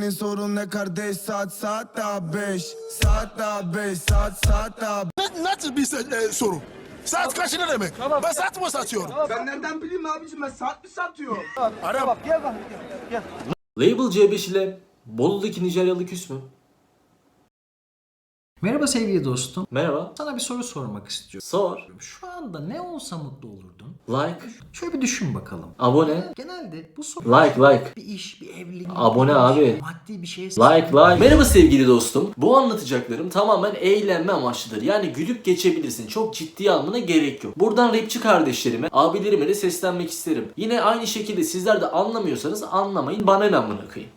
Senin sorun ne kardeş saat saat daha beş Saat daha beş saat saat daha Ne- Nasıl bir e, soru? Saat kaç ne demek? Ben saat mi satıyorum? Ben nereden bileyim abicim ben saat mi satıyorum? Arap. Label C5 ile Bolu'daki Nijeryalı küs mü? Merhaba sevgili dostum. Merhaba. Sana bir soru sormak istiyorum. Sor. Şu anda ne olsa mutlu olurdun? Like. Şöyle bir düşün bakalım. Abone. Genelde bu soru Like like. bir iş, bir evlilik, Abone bir abi. maddi bir şey. Like like. Merhaba sevgili dostum. Bu anlatacaklarım tamamen eğlenme amaçlıdır. Yani gülüp geçebilirsin. Çok ciddiye almana gerek yok. Buradan rapçi kardeşlerime, abilerime de seslenmek isterim. Yine aynı şekilde sizler de anlamıyorsanız anlamayın. Bana ne amına koyayım.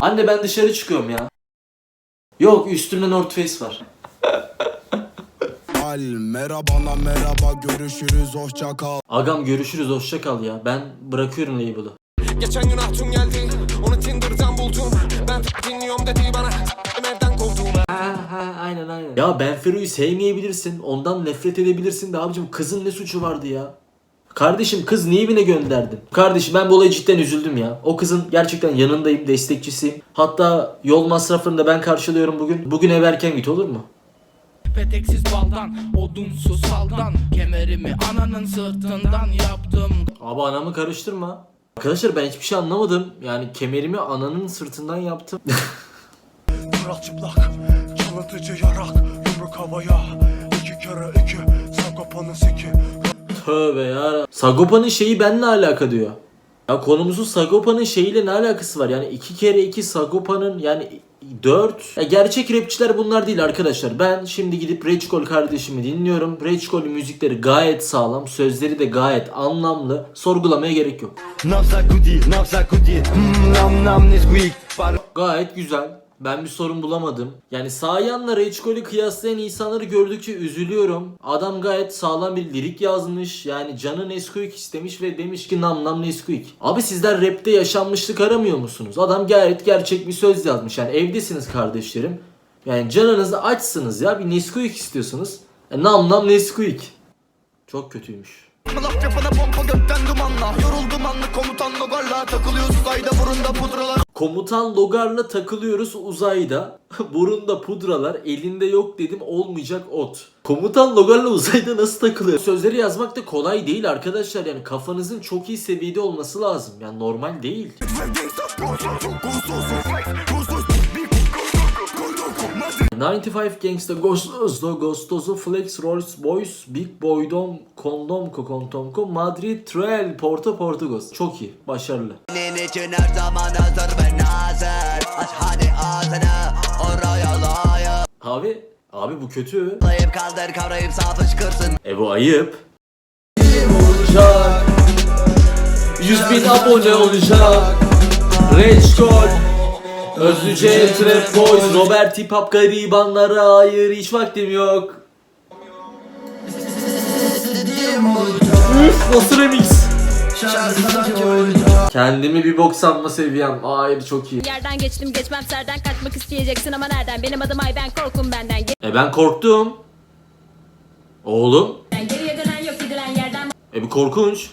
Anne ben dışarı çıkıyorum ya. Yok üstümde North Face var. Al merhaba lan merhaba görüşürüz hoşça kal Agam görüşürüz hoşça kal ya. Ben bırakıyorum label'ı. Geçen gün Hatun geldi Onu Tinder'dan buldum Ben dinliyorum dedi bana Evden kovdum Ha ha aynen aynen. Ya Ben Fero'yu sevmeyebilirsin. Ondan nefret edebilirsin de abicim kızın ne suçu vardı ya? Kardeşim kız niye evine gönderdin? Kardeşim ben bu olaya cidden üzüldüm ya. O kızın gerçekten yanındayım, destekçisiyim. Hatta yol masrafını da ben karşılıyorum bugün. Bugün ev erken git olur mu? Peteksiz baldan, odunsuz saldan Kemerimi ananın sırtından yaptım Abi anamı karıştırma. Arkadaşlar ben hiçbir şey anlamadım. Yani kemerimi ananın sırtından yaptım. Kral çıplak. Çalıntıcı yarak. Yumruk havaya. İki kere iki. Sagopanın siki. Tövbe ya. Sagopa'nın şeyi benimle alaka diyor. Ya konumuzun Sagopa'nın şeyiyle ne alakası var? Yani iki kere iki Sagopa'nın yani dört. Ya gerçek rapçiler bunlar değil arkadaşlar. Ben şimdi gidip Rage kardeşimi dinliyorum. Rage müzikleri gayet sağlam. Sözleri de gayet anlamlı. Sorgulamaya gerek yok. Nafsakudi, nafsakudi, mm, nam nam nesquik. Par- Gayet güzel. Ben bir sorun bulamadım. Yani Sayan'la Reçkol'ü kıyaslayan insanları gördükçe üzülüyorum. Adam gayet sağlam bir lirik yazmış. Yani canı Nesquik istemiş ve demiş ki nam nam Nesquik. Abi sizler rapte yaşanmışlık aramıyor musunuz? Adam gayet gerçek bir söz yazmış. Yani evdesiniz kardeşlerim. Yani canınızı açsınız ya. Bir Nesquik istiyorsunuz. E, nam nam Nesquik. Çok kötüymüş. Laf yapana pompa gökten dumanla Yoruldum anlı komutan logarla Takılıyoruz ayda burunda pudralar Komutan Logar'la takılıyoruz uzayda. Burunda pudralar, elinde yok dedim olmayacak ot. Komutan Logar'la uzayda nasıl takılıyor? Sözleri yazmak da kolay değil arkadaşlar. Yani kafanızın çok iyi seviyede olması lazım. Yani normal değil. 95 Gangsta Gostoso Gostoso Flex Rolls Boys Big Boydom Kondom Kokontomko Madrid Trail Porto Portugos Çok iyi başarılı Senin için her zaman hazır ve nazır. Aç hadi ağzını, oraya layık. Abi Abi bu kötü Layıp kaldır kavrayıp sağ fışkırsın. E bu ayıp. olacak 100 bin abone olacak Reçkol Özlüce Trap Boys Robert Hip Hop garibanlara hayır hiç vaktim yok. Üf nasıl remix? Kendimi bir bok sanma seviyem. Hayır çok iyi. Yerden geçtim geçmem serden kaçmak isteyeceksin ama nereden? Benim adım Ay ben korkum benden. E ben korktum. Oğlum. Geriden geriye dönen yok gidilen yerden. E bu korkunç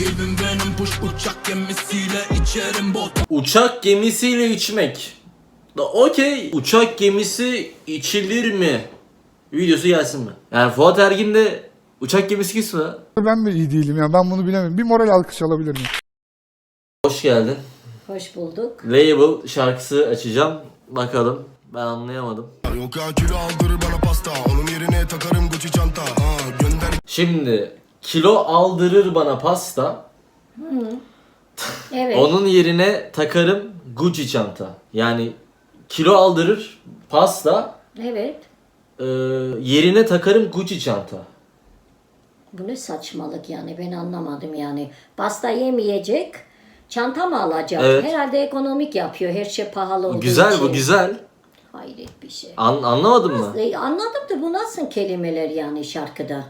Rakibim benim push uçak gemisiyle içerim bot Uçak gemisiyle içmek. Da okey. Uçak gemisi içilir mi? Videosu gelsin mi? Yani Fuat Ergin de uçak gemisi gitsin mi? Ben mi iyi değilim ya ben bunu bilemem. Bir moral alkış alabilir miyim? Hoş geldin. Hoş bulduk. Label şarkısı açacağım. Bakalım. Ben anlayamadım. Yok ya kilo aldırır bana pasta Onun yerine takarım Gucci çanta ha, Gönder Şimdi kilo aldırır bana pasta. Evet. Onun yerine takarım Gucci çanta. Yani kilo aldırır pasta. Evet. e, yerine takarım Gucci çanta. Bu ne saçmalık yani ben anlamadım yani. Pasta yemeyecek. Çanta mı alacak? Evet. Herhalde ekonomik yapıyor. Her şey pahalı olduğu Güzel için. bu güzel. Hayret bir şey. An- anlamadın mı? E, anladım da bu nasıl kelimeler yani şarkıda?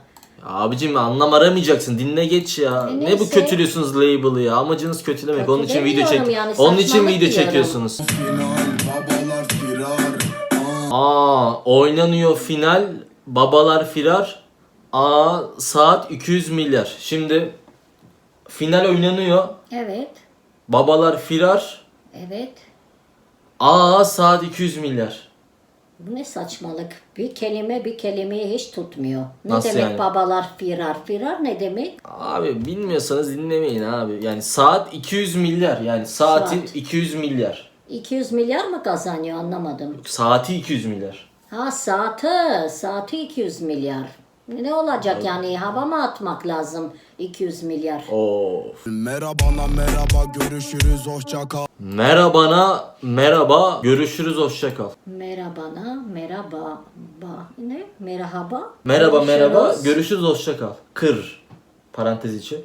Abicim anlam aramayacaksın. Dinle geç ya. E ne bu kötülüyorsunuz label'ı ya? Amacınız kötülemek. Onun için video çek. Kötülemiyorum yani, Onun için saçmalık video diyorum. çekiyorsunuz. Aa oynanıyor final. Babalar firar. Aa saat 200 milyar. Şimdi final oynanıyor. Evet. Babalar firar. Evet. Aa saat 200 milyar. Bu ne saçmalık? Bir kelime bir kelimeyi hiç tutmuyor. Ne Nasıl demek yani? babalar firar? Firar ne demek? Abi bilmiyorsanız dinlemeyin abi. Yani saat 200 milyar. Yani saatin Saat. 200 milyar. 200 milyar mı kazanıyor anlamadım. Saati 200 milyar. Ha saati, saati 200 milyar. Ne olacak yani hava mı atmak lazım 200 milyar? Of. Merhabana merhaba görüşürüz hoşça kal Merhabana merhaba. Görüşürüz hoşça kal. Merhabana, merhaba, ba, ne? Merhaba. Merhaba merhaba. Görüşürüz. Görüşürüz hoşça kal. Kır. Parantez içi.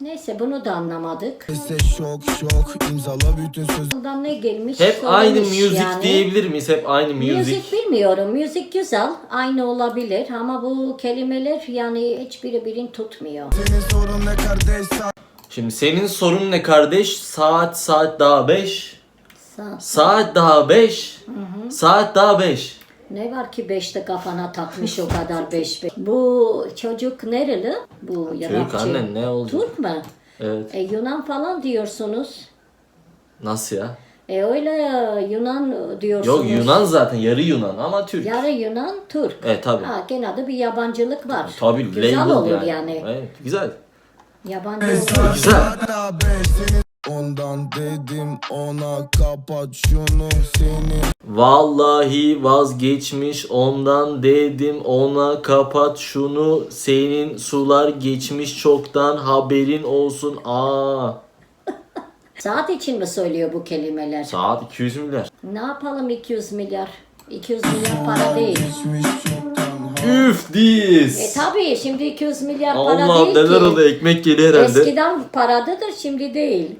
Neyse bunu da anlamadık. Ese şok şok imzala bütün söz Bundan ne gelmiş? Hep aynı music yani. diyebilir miyiz? Hep aynı music. Müzik bilmiyorum. Müzik güzel. Aynı olabilir ama bu kelimeler yani hiçbiri birini tutmuyor. Senin sorun ne kardeş saat Şimdi senin sorun ne kardeş? Saat saat daha 5. Sa- Saat daha 5. Saat daha 5. Ne var ki beşte kafana takmış o kadar beş beş. Bu çocuk nereli? Bu Türk rapçi. anne ne olacak? Türk mü? Evet. E, Yunan falan diyorsunuz. Nasıl ya? E öyle ya, Yunan diyorsunuz. Yok Yunan zaten yarı Yunan ama Türk. Yarı Yunan, Türk. Evet tabi. Ha, gene de bir yabancılık var. Tabi Güzel label olur yani. yani. Evet güzel. Yabancı Güzel. Ondan dedim ona kapat şunu senin Vallahi vazgeçmiş ondan dedim ona kapat şunu senin sular geçmiş çoktan haberin olsun aa. Saat için mi söylüyor bu kelimeler? Saat 200 milyar. Ne yapalım 200 milyar? 200 milyar para değil. geçmiş çoktan Üf. E tabii şimdi 200 milyar para Allah değil neler ki. oluyor ekmek geliyor herhalde. Eskiden paradıdır şimdi değil.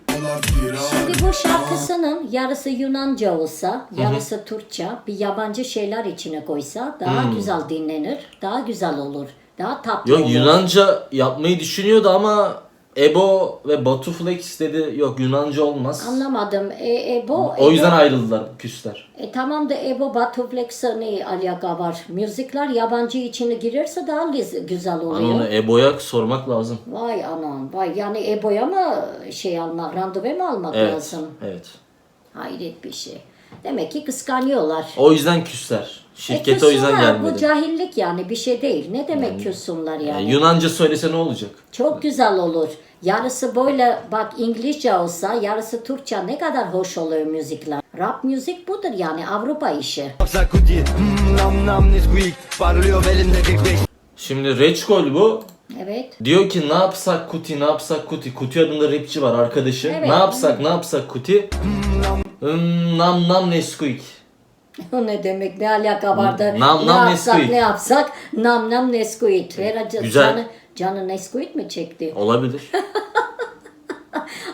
Şimdi bu şarkısının yarısı Yunanca olsa, yarısı Türkçe, bir yabancı şeyler içine koysa daha güzel dinlenir, daha güzel olur, daha tatlı Yok olur. Yunanca yapmayı düşünüyordu ama Ebo ve Batu Flex dedi yok Yunanca olmaz. Anlamadım. E, Ebo, O yüzden Ebo- ayrıldılar küsler. E tamam da Ebo Batuflex'e ne alaka var? Müzikler yabancı içine girerse daha güzel Hani oluyor. onu Ebo'ya sormak lazım. Vay anam vay yani Ebo'ya mı şey almak, randevu mu almak Evet. lazım? Evet. Hayret bir şey. Demek ki kıskanıyorlar. O yüzden küsler. Şirket E, o yüzden küssünler, Bu gelmedi. cahillik yani bir şey değil. Ne demek küssünler yani? Yani Yunanca söylese ne olacak? Çok güzel olur. Yarısı böyle bak İngilizce olsa yarısı Türkçe ne kadar hoş oluyor müzikler. Rap müzik budur yani Avrupa işi. Şimdi Reçkol bu. Evet. Diyor ki ne yapsak Kuti ne yapsak Kuti. Kuti adında rapçi var arkadaşı. Evet. Ne yapsak ne yapsak Kuti. Hmm, nam nam Nesquik. O ne demek ne alaka vardı? Nam ne nam yapsak Nesquik. ne yapsak nam nam Nesquik. Herhalde Güzel. Canı, canı Nesquik mi çekti? Olabilir.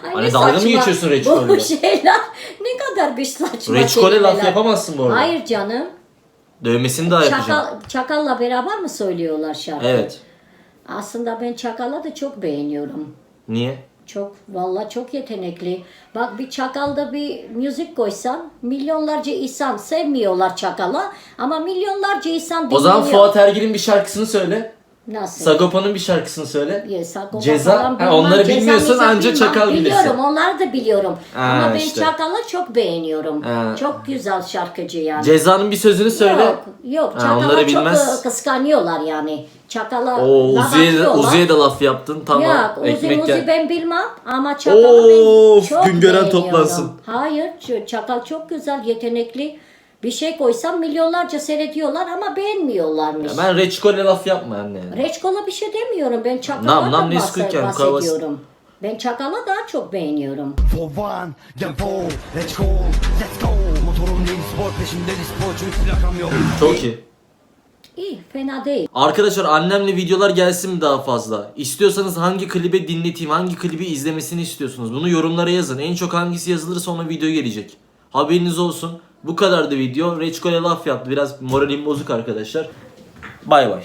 Ay Hani ne dalga mı saçma. geçiyorsun Reçkol'le? Bu şeyler ne kadar bir saçma Reçkol'e laf kelimeler. yapamazsın bu arada. Hayır canım. Dövmesini daha yapacağım. Çakal, Çakal'la beraber mi söylüyorlar şarkı? Evet. Aslında ben Çakal'ı da çok beğeniyorum. Niye? Çok valla çok yetenekli. Bak bir Çakal'da bir müzik koysan milyonlarca insan sevmiyorlar Çakal'a ama milyonlarca insan O dinliyor. zaman Fuat Ergin'in bir şarkısını söyle. Nasıl? Sagopa'nın bir şarkısını söyle. Ya, Sagopa Ceza- falan Ha, bilmem, onları Ceza bilmiyorsun, Meza anca. Çakal bilirsin. Biliyorum onları da biliyorum. Ha, Ama ben işte. Çakal'ı çok beğeniyorum. Ha. Çok güzel şarkıcı yani. Ceza'nın bir sözünü söyle. Yok, yok. Ha, onları çok bilmez. e, kıskanıyorlar yani. Çakal'a Oo laf Uzi'ye de, atıyorlar. Uzi'ye de laf yaptın. Tamam. Yok Uzi Ekmek Muzi gel. ben bilmem ama Çakal'ı ben Of, çok Güngören beğeniyorum. toplansın. Hayır Ç- Çakal çok güzel yetenekli. Bir şey koysam milyonlarca seyrediyorlar ama beğenmiyorlarmış. Ben Reçkol'e laf yapma anne. yani. Reçkol'a bir şey demiyorum. Ben Çakal'a Nam, nam da basit. bahsediyorum. Ben Çakal'a daha çok beğeniyorum. For one, tempo, let's go, let's go Motorum değil spor peşinde spor çünkü plakam yok Çok iyi. İyi, fena değil. Arkadaşlar annemle videolar gelsin mi daha fazla? İstiyorsanız hangi klibe dinleteyim, hangi klibi izlemesini istiyorsunuz? Bunu yorumlara yazın. En çok hangisi yazılırsa ona video gelecek. Haberiniz olsun. Bu kadardı video. Reçkol'e laf yaptı. Biraz moralim bozuk arkadaşlar. Bay bay.